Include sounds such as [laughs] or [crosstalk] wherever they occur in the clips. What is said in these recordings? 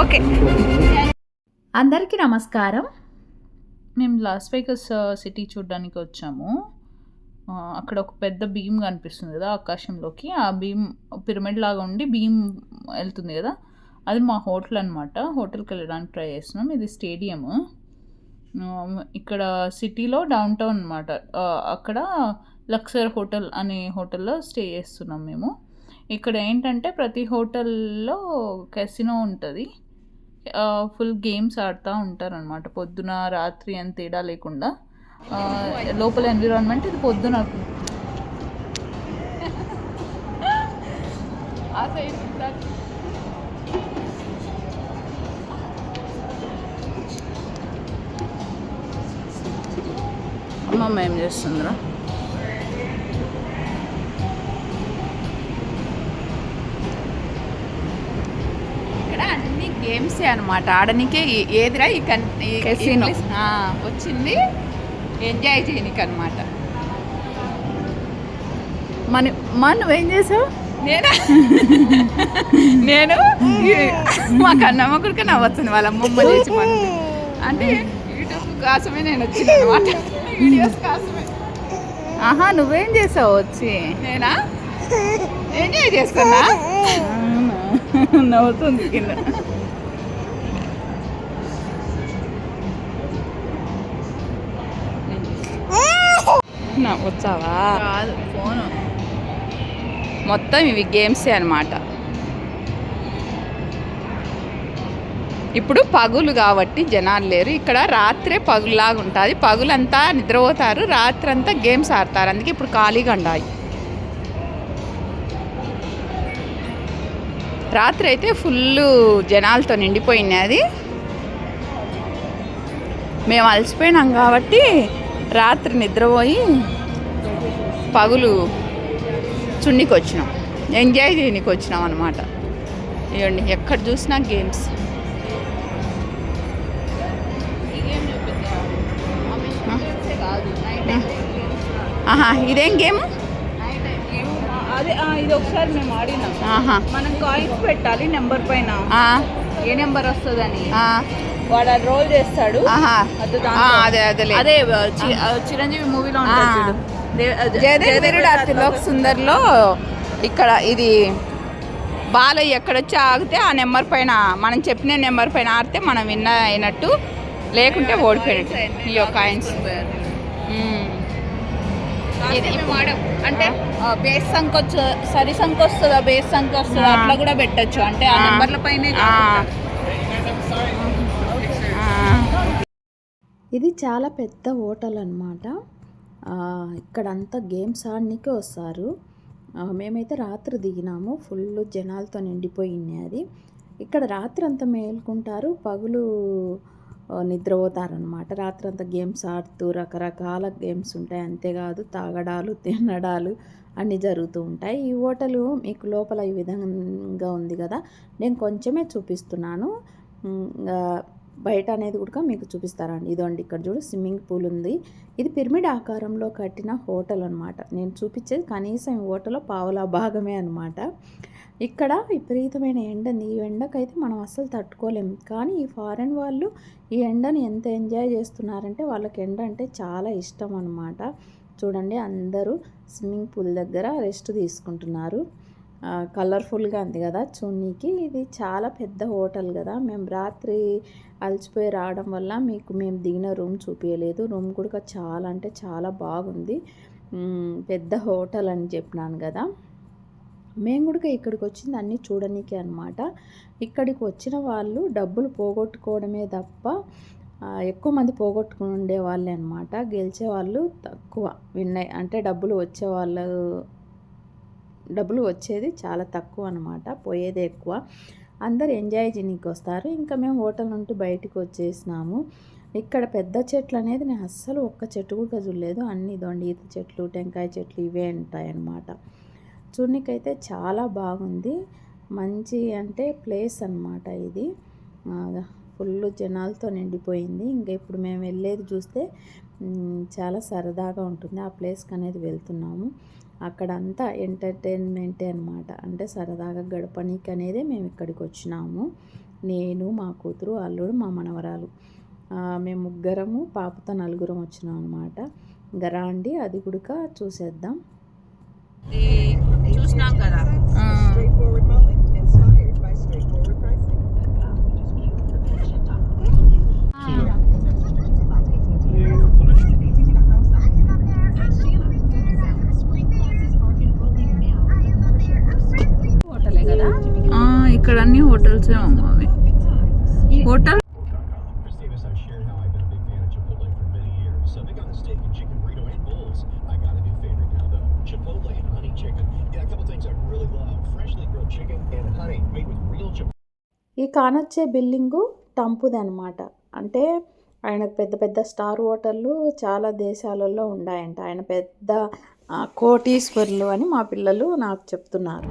Okay. అందరికీ నమస్కారం. మేము లాస్ వేగస్ సిటీ చూడడానికి వచ్చాము. ఆ, అక్కడ ఒక పెద్ద భీమ్ కనిపిస్తుంది కదా ఆకాశంలోకి. ఆ భీమ్ పిరమిడ్ లాగా ఉండి భీమ్ వెళ్తుంది కదా. అది మా హోటల్ అనమాట హోటల్కి వెళ్ళడానికి ట్రై చేస్తున్నాం. ఇది స్టేడియం ఇక్కడ సిటీలో డౌన్ టౌన్ అనమాట అక్కడ లక్సర్ హోటల్ అనే హోటల్లో స్టే చేస్తున్నాం మేము. ఇక్కడ ఏంటంటే ప్రతి హోటల్లో కెసినో ఉంటుంది. ఫుల్ గేమ్స్ ఆడుతూ ఉంటారు అనమాట పొద్దున రాత్రి అని తేడా లేకుండా. లోపల ఎన్విరాన్మెంట్ ఇది పొద్దున. [laughs] అమ్మమ్మ ఏం చేస్తుందిరా ఇక్కడ అన్ని గేమ్స్ అనమాట ఆడనికే ఏ- ఏదిరా ఈ కన్ వచ్చింది. ఎంజాయ్ చేయనికి అనమాట మన మన నువ్వేం చేసావు? నేను? [laughs] నేను? మా కన్నమ్మ కూడా నవ్వుతుంది వాళ్ళ అమ్మమ్మ చేసి అంటే యూట్యూబ్ కోసమే నేను వచ్చిన అనమాట ఆహా నువ్వేం చేసావు వచ్చి? నేనా? ఎంజాయ్ చేస్తున్నా? [laughs] నవ్వుతుంది కింద. వచ్చావా? కాదు ఫోను. మొత్తం ఇవి గేమ్సే అనమాట ఇప్పుడు పగులు కాబట్టి జనాలు లేరు. ఇక్కడ రాత్రే పగులులాగా ఉంటుంది. పగులంతా నిద్రపోతారు. రాత్రి అంతా గేమ్స్ ఆడతారు. అందుకే ఇప్పుడు ఖాళీగా ఉండాలి. రాత్రి అయితే ఫుల్ జనాలతో నిండిపోయినది మేము అలసిపోయినాం కాబట్టి రాత్రి నిద్రపోయి పగులు చున్నీకి వచ్చినాం ఎంజాయ్ చేయడానికి వచ్చినాం అనమాట ఇవ్వండి ఎక్కడ చూసినా గేమ్స్. ఆహా ఇదేం గేమ్? అదే ఇది ఒకసారి మేము ఆడినాం. ఆహా. మనం కాయిన్స్ పెట్టాలి నెంబర్ పైన. ఏ నెంబర్ వస్తుందని. వాడు అది రోల్ చేస్తాడు. ఆహా. అది. అదే అదే చిరంజీవి మూవీలో జయదేవుడు అతిలోక్ సుందర్లో ఇక్కడ ఇది బాలయ్య ఎక్కడొచ్చి ఆగితే ఆ నెంబర్ పైన మనం చెప్పిన నెంబర్ పైన ఆడితే మనం విన్న అయినట్టు లేకుంటే ఓడిపోయినట్టు. ఈ యొక్క ఆడాం. అంటే బేస్ సంఖ వచ్చ సరి సంఖ వస్తుందా బేస్ సంఖ వస్తుందా. అట్లా కూడా పెట్టచ్చు. అంటే ఆ. నెంబర్ల పైనే ఇది చాలా పెద్ద హోటల్ అనమాట ఇక్కడంతా గేమ్స్ ఆడనీకే వస్తారు. మేమైతే రాత్రి దిగినాము. ఫుల్ జనాలతో నిండిపోయింది అది. ఇక్కడ రాత్రి అంతా మేల్కుంటారు. పగులు నిద్రపోతారనమాట రాత్రంతా గేమ్స్ ఆడుతూ రకరకాల గేమ్స్ ఉంటాయి. అంతేకాదు తాగడాలు తినడాలు అన్నీ జరుగుతూ ఉంటాయి. ఈ హోటలు మీకు లోపల ఈ విధంగా ఉంది కదా. నేను కొంచెమే చూపిస్తున్నాను. బయట అనేది కూడా మీకు చూపిస్తారండి. ఇదండి ఇక్కడ చూడు స్విమ్మింగ్ పూల్ ఉంది. ఇది పిరమిడ్ ఆకారంలో కట్టిన హోటల్ అనమాట నేను చూపించేది కనీసం ఈ హోటల్లో పావులా భాగమే అనమాట ఇక్కడ విపరీతమైన ఎండని ఈ ఎండకైతే మనం అస్సలు తట్టుకోలేం. కానీ ఈ ఫారెన్ వాళ్ళు ఈ ఎండని ఎంత ఎంజాయ్ చేస్తున్నారంటే వాళ్ళకి ఎండ అంటే చాలా ఇష్టం అనమాట చూడండి అందరూ స్విమ్మింగ్ పూల్ దగ్గర రెస్ట్ తీసుకుంటున్నారు. కలర్ఫుల్గా ఉంది కదా చూన్నీకి. ఇది చాలా పెద్ద హోటల్ కదా. మేము రాత్రి అలసిపోయి రావడం వల్ల మీకు మేము దిగిన రూమ్ చూపించలేదు రూమ్ కూడా చాలా అంటే చాలా బాగుంది. పెద్ద హోటల్ అని చెప్పినాను కదా. మేము కూడా ఇక్కడికి వచ్చింది అన్నీ చూడనీకే అనమాట ఇక్కడికి వచ్చిన వాళ్ళు డబ్బులు పోగొట్టుకోవడమే తప్ప ఎక్కువ మంది పోగొట్టుకుని ఉండే వాళ్ళే అనమాట గెలిచే వాళ్ళు తక్కువ. విన్ అయ్యి- అంటే డబ్బులు వచ్చే వాళ్ళు డబ్బులు వచ్చేది చాలా తక్కువ అనమాట పోయేది ఎక్కువ. అందరు ఎంజాయ్ చేయడానికి వస్తారు ఇంకా మేము హోటల్ నుండి బయటికి వచ్చేసినాము. ఇక్కడ పెద్ద చెట్లు అనేది నేను అస్సలు ఒక్క చెట్టు కూడా చూడలేదు. అన్ని దొండి ఈత చెట్లు టెంకాయ చెట్లు ఇవే ఉంటాయి అన్నమాట. చూడనికైతే చాలా బాగుంది. మంచి అంటే ప్లేస్ అన్నమాట ఇది. ఫుల్ జనాలతో నిండిపోయింది. ఇంకా ఇప్పుడు మేము వెళ్ళేది చూస్తే చాలా సరదాగా ఉంటుంది. ఆ ప్లేస్కి అనేది వెళ్తున్నాము. అక్కడ అంతా ఎంటర్టైన్మెంటే అనమాట అంటే సరదాగా గడపనీకి అనేది మేము ఇక్కడికి వచ్చినాము నేను మా కూతురు అల్లుడు మా మనవరాలు. ఆ, మేము ముగ్గురము పాపతో నలుగురం వచ్చినాం అనమాట ఇంకా రాండి అది కూడా చూసేద్దాం. చూసినాం కదా. With real Chipotle. ఈ కానొచ్చే బిల్డింగు టంపుది అనమాట అంటే ఆయనకు పెద్ద పెద్ద స్టార్ హోటళ్ళు చాలా దేశాలలో ఉన్నాయంట ఆయన పెద్ద కోటీశ్వరులు అని మా పిల్లలు నాకు చెప్తున్నారు.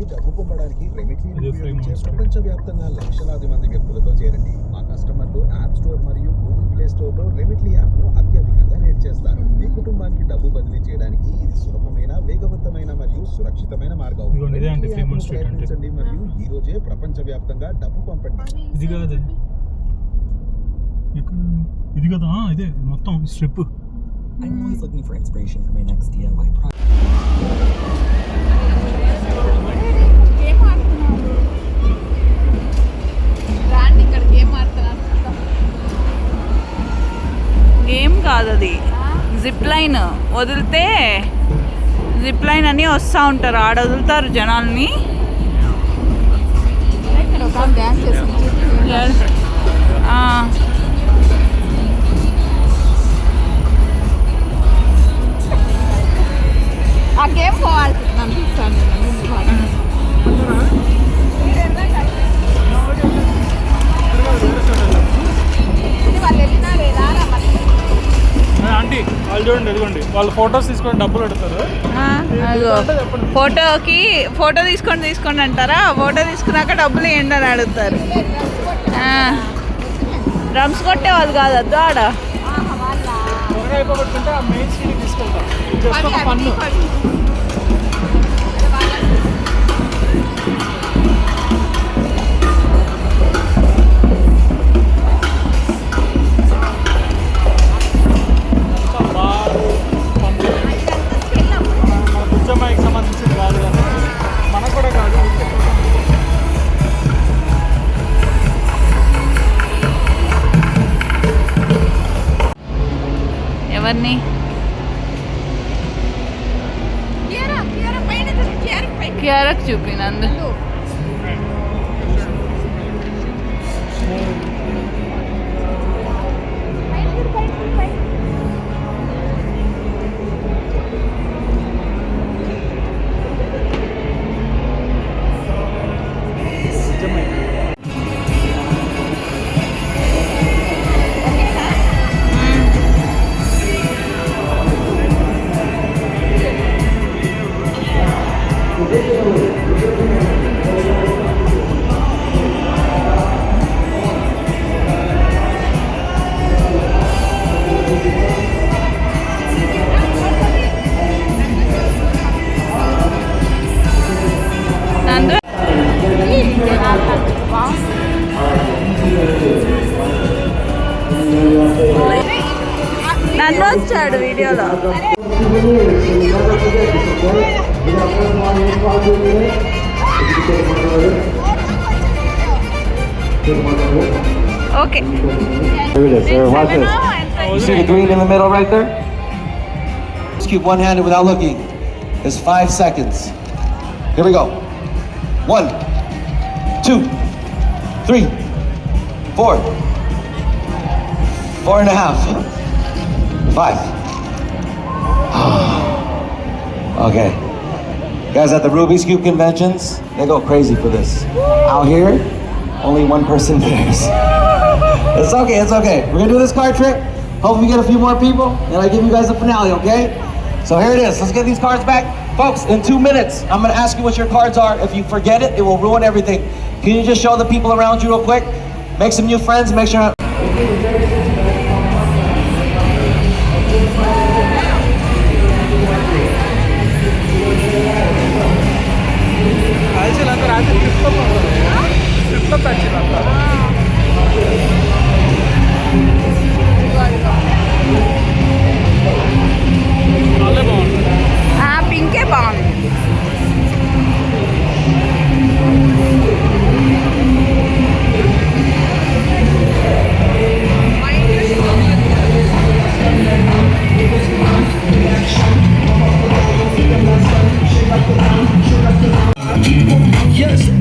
వారికి డబ్బు పంపడానికి రెమిట్లీని ఉపయోగించే ప్రపంచవ్యాప్తంగా లక్షలాది మంది వ్యక్తులతో చేరండి. మా కస్టమర్లు యాప్ స్టోర్ మరియు గూగుల్ ప్లే స్టోర్లో రెమిట్లీ యాప్ను అత్యధికంగా రేట్ చేస్తారు. మీ కుటుంబానికి డబ్బు బదిలీ చేయడానికి ఇది సులభమైన వేగవంతమైన మరియు సురక్షితమైన మార్గం. ప్రయత్నించండి మరియు ఈ రోజే ప్రపంచవ్యాప్తంగా డబ్బు పంపండి. ఇది కాదు? ఇది కదా? ఇదే మొత్తం strip I'm always looking for inspiration for my next DIY project. Line వదిలితే జిప్ లైన్ అని వస్తూ ఉంటారు. ఆడ వదులుతారు జనాల్ని. ఆ, గేమ్ పోవాలి అనిపిస్తాను వాళ్ళు ఫొటోస్ తీసుకొని డబ్బులు పెడతారు. ఫోటోకి ఫోటో తీసుకొని తీసుకోండి అంటారా? ఫోటో తీసుకున్నాక డబ్బులు ఏంటి అని అడుగుతారు. డ్రమ్స్ కొట్టే వాళ్ళు కాదు అద్దు ఆడ. మెయిన్ తీసుకెళ్తాం. क्या रख चुपी नंद? నన్ను వచ్చాడు వీడియోలో okay Here it is, sir. Watch this. You see the green in the middle right there? Just keep one handed without looking. It's five seconds. Here we go. One, two, three, four, four and a half, five. [sighs] Okay. Guys at the Rubik's Cube conventions, they go crazy for this. Out here, only one person cares. [laughs] it's okay, it's okay. We're gonna do this card trick. Hopefully, we get a few more people, and I give you guys a finale, okay? So here it is. Let's get these cards back. Folks, in two minutes, I'm gonna ask you what your cards are. If you forget it, it will ruin everything. Can you just show the people around you real quick? Make some new friends, make sure. To będzie naprawdę.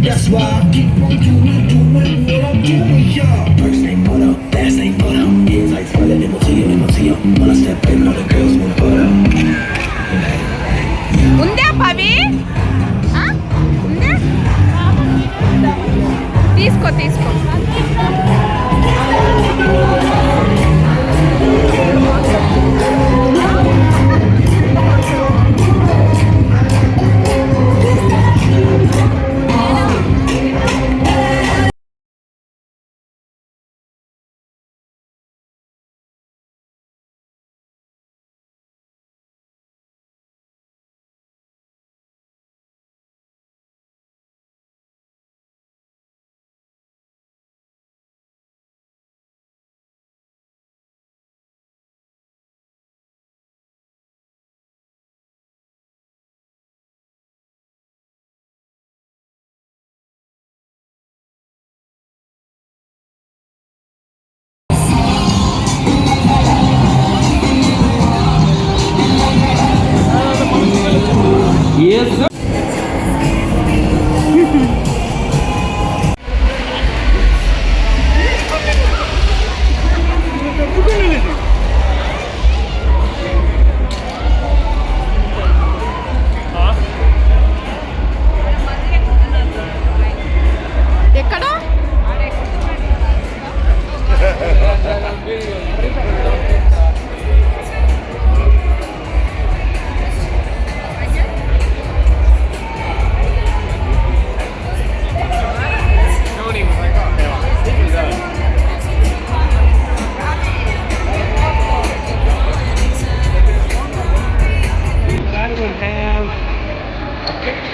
That's why I keep on doing, doing what I'm doing, y'all.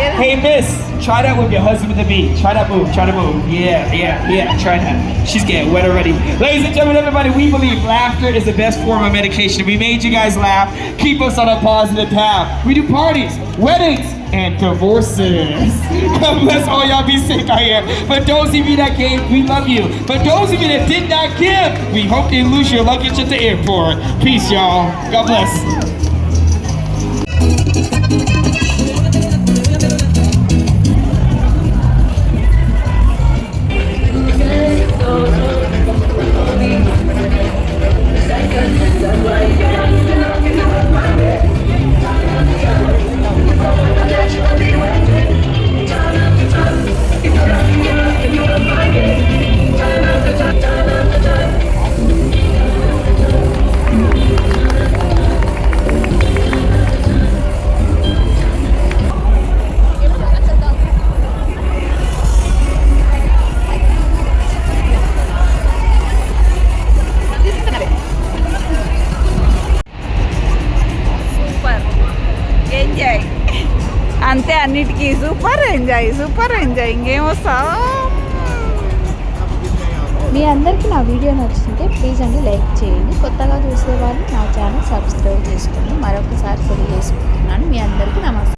Hey, miss, try that with your husband to be. Try that move, try to move. Yeah, yeah, yeah, try that. She's getting wet already. Ladies and gentlemen, everybody, we believe laughter is the best form of medication. We made you guys laugh, keep us on a positive path. We do parties, weddings, and divorces. [laughs] God bless all y'all be safe out here. For those of you that gave, we love you. For those of you that did not give, we hope they lose your luggage at the airport. Peace, y'all. God bless. అన్నిటికీ super enjoy super enjoy. ఇంకేం వస్తావు? మీ అందరికీ నా video నచ్చుతుంటే please అండి like చేయండి. కొత్తగా చూసేవాళ్ళు నా ఛానల్ సబ్స్క్రైబ్ చేసుకోండి మరొకసారి తెలియజేసుకుంటున్నాను మీ అందరికీ నమస్తే